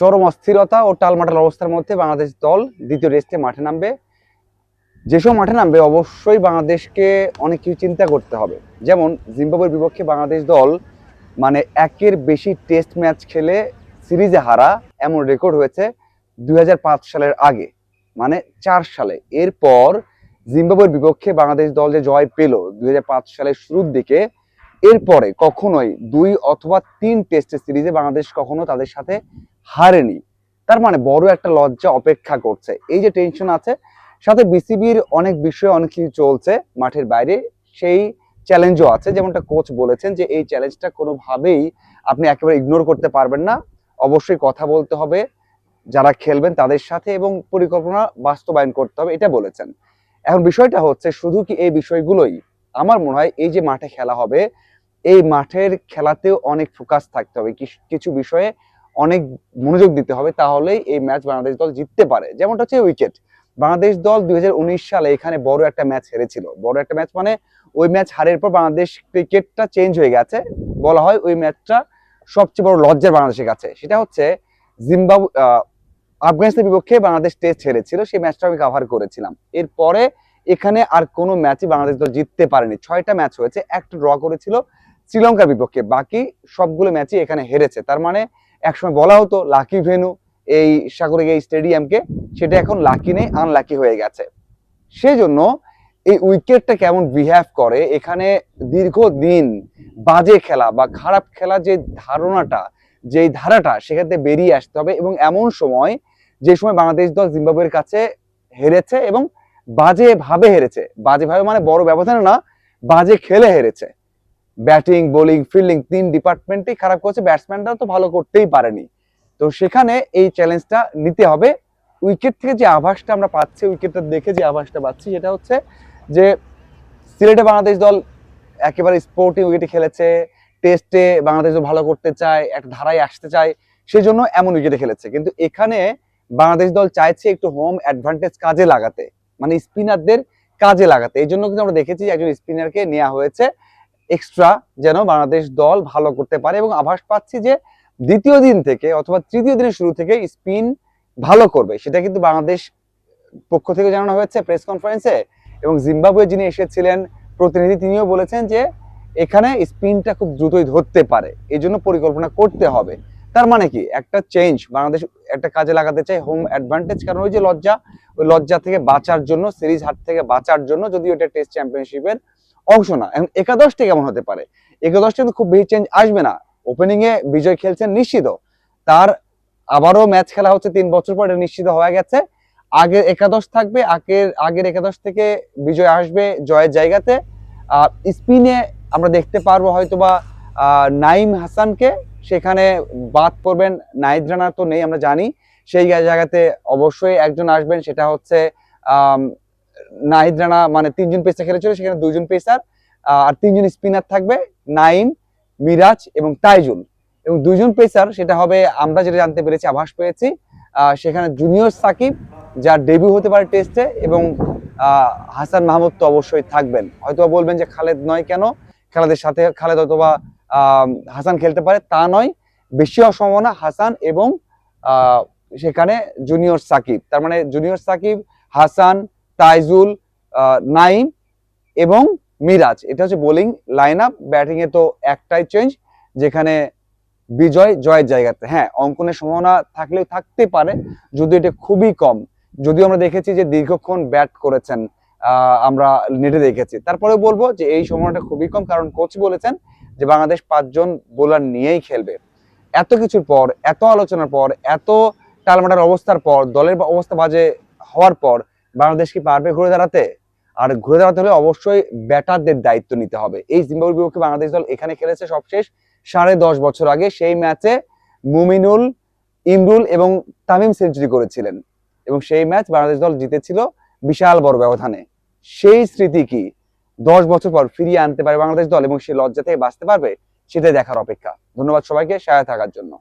চরম অস্থিরতা ও টালমাটাল অবস্থার মধ্যে বাংলাদেশ দল দ্বিতীয় টেস্টে মাঠে নামবে। যেসব মাঠে নামবে, অবশ্যই বাংলাদেশকে অনেক কিছু চিন্তা করতে হবে। যেমন, জিম্বাবুয়ের বিপক্ষে বাংলাদেশ দল মানে একের বেশি টেস্ট ম্যাচ খেলে সিরিজে হারা এমন রেকর্ড হয়েছে দুই হাজার পাঁচ সালের আগে মানে চার সালে। এরপর জিম্বাবুয়ের বিপক্ষে বাংলাদেশ দল যে জয় পেল দুই হাজার পাঁচ সালের শুরুর দিকে, এরপরে কখনোই দুই অথবা তিন টেস্টের সিরিজে বাংলাদেশ কখনো তাদের সাথে হারেনি। তার মানে বড় একটা লজ্জা অপেক্ষা করছে। এই যে টেনশন আছে, সাথে বিসিবির অনেক বিষয়ে অনেক কিছু চলছে মাঠের বাইরে। সেই চ্যালেঞ্জও আছে, যেমনটা কোচ বলেছেন যে এই চ্যালেঞ্জটা কোনোভাবেই আপনি একেবারে ইগনোর করতে পারবেন না। অবশ্যই কথা বলতে হবে, যারা খেলবেন তাদের সাথে এবং পরিকল্পনা বাস্তবায়ন করতে হবে, এটা বলেছেন। এখন বিষয়টা হচ্ছে শুধু কি এই বিষয়গুলোই? আমার মনে হয় এই যে মাঠে খেলা হবে, এই মাঠের খেলাতেও অনেক ফোকাস থাকতে হবে। কিছু- বিষয়ে অনেক মনোযোগ দিতে হবে, তাহলেই এই ম্যাচ বাংলাদেশ দল জিততে পারে। যেমনটা হচ্ছে উইকেট বাংলাদেশ দল দুই সালে এখানে বড় একটা ম্যাচ হেরেছিল। বড় একটা ম্যাচ মানে ওই ম্যাচ হারের পর বাংলাদেশ ক্রিকেটটা চেঞ্জ হয়ে গেছে। বলা হয় ওই ম্যাচটা সবচেয়ে বড় লজ্জার বাংলাদেশের কাছে। সেটা হচ্ছে জিম্বাবু আফগানিস্তানের বিপক্ষে বাংলাদেশ টেস্ট হেরেছিল, সেই ম্যাচটা আমি কাভার করেছিলাম। এরপরে এখানে আর কোনো ম্যাচই বাংলাদেশ দল জিততে পারেনি। ছয়টা ম্যাচ হয়েছে, একটা ড্র করেছিল শ্রীলঙ্কার বিপক্ষে। বাকি সবগুলো ম্যাচই এখানে হেরেছে। তার মানে একসময় বলা হতো, লাকি ভেনু এই সাগরিক স্টেডিয়ামকে। সেটা এখন লাকি নেই আনলাকি হয়ে গেছে। সেজন্য এই উইকেটটা কেমন বিহেভ করে, এখানে দীর্ঘদিন বাজে খেলা বা খারাপ খেলা যে ধারণাটা যে ধারাটা থেকে বেরিয়ে আসতে হবে এবং এমন সময় যে সময় বাংলাদেশ দল জিম্বাবুয়ের কাছে হেরেছে এবং বাজে ভাবে হেরেছে। বাজে ভাবে মানে বড় ব্যবধানে না, বাজে খেলে হেরেছে। ব্যাটিং, বোলিং, ফিল্ডিং তিন ডিপার্টমেন্টেই খারাপ করেছে ব্যাটসম্যানরা তো ভালো করতেই পারেনি। তো সেখানে এই চ্যালেঞ্জটা নিতে হবে। উইকেট থেকে যে আভাসটা আমরা পাচ্ছি, উইকেটটা দেখে যে আভাসটা পাচ্ছি, সেটা হচ্ছে যে সিলেটে বাংলাদেশ দল একেবারে স্পোর্টিং উইকেটে খেলেছে টেস্টে বাংলাদেশ ভালো করতে চায়, একটা ধারায় আসতে চায় সেই জন্য এমন উইকেটে খেলেছে। কিন্তু এখানে বাংলাদেশ দল চাইছে একটু হোম অ্যাডভান্টেজ কাজে লাগাতে মানে স্পিনারদের কাজে লাগাতে। এই জন্য কিন্তু আমরা দেখেছি একজন স্পিনারকে নেওয়া হয়েছে। এক্সট্রা যেন বাংলাদেশ দল ভালো করতে পারে এবং আভাস পাচ্ছি যে দ্বিতীয় দিন থেকে অথবা তৃতীয় দিনের শুরু থেকে স্পিন ভালো করবে। সেটা কিন্তু বাংলাদেশ পক্ষ থেকে জানানো হয়েছে প্রেস কনফারেন্সে এবং জিম্বাবুয়ে যিনি এসেছিলেন, প্রতিনিধি তিনিও বলেছেন যে এখানে স্পিনটা খুব দ্রুতই ধরতে পারে। এই জন্য পরিকল্পনা করতে হবে। তার মানে কি? একটা চেঞ্জ বাংলাদেশ একটা কাজে লাগাতে চাই হোম অ্যাডভান্টেজ কারণ ওই যে লজ্জা, ওই লজ্জা থেকে বাঁচার জন্য, সিরিজ হাট থেকে বাঁচার জন্য যদি ওটা টেস্ট চ্যাম্পিয়নশিপের অংশ না। এখন একাদশটি কেমন হতে পারে? একাদশটি কিন্তু খুব বেশি চেঞ্জ আসবে না। ওপেনিং এ বিজয় খেলছেন নিশ্চিত। তার আবারও ম্যাচ খেলা হচ্ছে তিন বছর পর নিশ্চিত হয়ে গেছে। আগের একাদশ থাকবে আগের আগের একাদশ থেকে বিজয় আসবে জয়ের জায়গাতে। স্পিনে আমরা দেখতে পারব হয়তোবা আহ, নাইম হাসানকে। সেখানে বাদ করবেন নাহিদ রানা তো নেই আমরা জানি। সেই জায়গাতে অবশ্যই একজন আসবেন সেটা হচ্ছে নাহিদ রানা মানে তিনজন পেসার খেলেছিল, সেখানে দুইজন পেসার আর তিনজন স্পিনার থাকবে নাইম, মিরাজ এবং তাইজুল। এবং দুইজন পেসার সেটা হবে আমরা যেটা জানতে পেরেছি, আভাস পেয়েছি সেখানে জুনিয়র সাকিব, যার ডেবিউ হতে পারে টেস্টে এবং হাসান মাহমুদ তো অবশ্যই থাকবেন। হয়তো বলবেন যে খালেদ নয় কেন? খালেদের সাথে, খালেদ অথবা হাসান খেলতে পারে, তা নয়। বেশি হওয়ার সম্ভাবনা হাসান এবং সেখানে জুনিয়র সাকিব। তার মানে জুনিয়র সাকিব, হাসান তাইজুল নাইম এবং মিরাজ। এটা হচ্ছে বোলিং লাইন আপ ব্যাটিং এ তো একটাই চেঞ্জ যেখানে বিজয় জয়ের জায়গাতে। হ্যাঁ অঙ্কনের সম্ভাবনা থাকলেও থাকতে পারে, যদিও এটা খুবই কম। যদিও আমরা দেখেছি যে দীর্ঘক্ষণ ব্যাট করেছেন আমরা নেটে দেখেছি। তারপরে বলব যে এই সম্ভাবনাটা খুবই কম, কারণ কোচ বলেছেন যে বাংলাদেশ পাঁচজন বোলার নিয়েই খেলবে। এত কিছুর পর, এত আলোচনার পর, এত টালমাটার অবস্থার পর, দলের অবস্থা বাজে হওয়ার পর বাংলাদেশ কি পারবে ঘুরে দাঁড়াতে? আর ঘুরে দাঁড়াতে হলে অবশ্যই ব্যাটারদের দায়িত্ব নিতে হবে। এই জিম্বাবুর বিপক্ষে বাংলাদেশ দল এখানে খেলেছে সবশেষ সাড়ে দশ বছর আগে। সেই ম্যাচে মুমিনুল, ইমরুল এবং তামিম সেঞ্চুরি করেছিলেন। এবং সেই ম্যাচ বাংলাদেশ দল জিতেছিল বিশাল বড় ব্যবধানে। সেই স্মৃতি কি দশ বছর পর ফিরিয়ে আনতে পারে বাংলাদেশ দল এবং সেই লজ্জা থেকে বাঁচতে পারবে, সেটাই দেখার অপেক্ষা। ধন্যবাদ সবাইকে সহায় থাকার জন্য।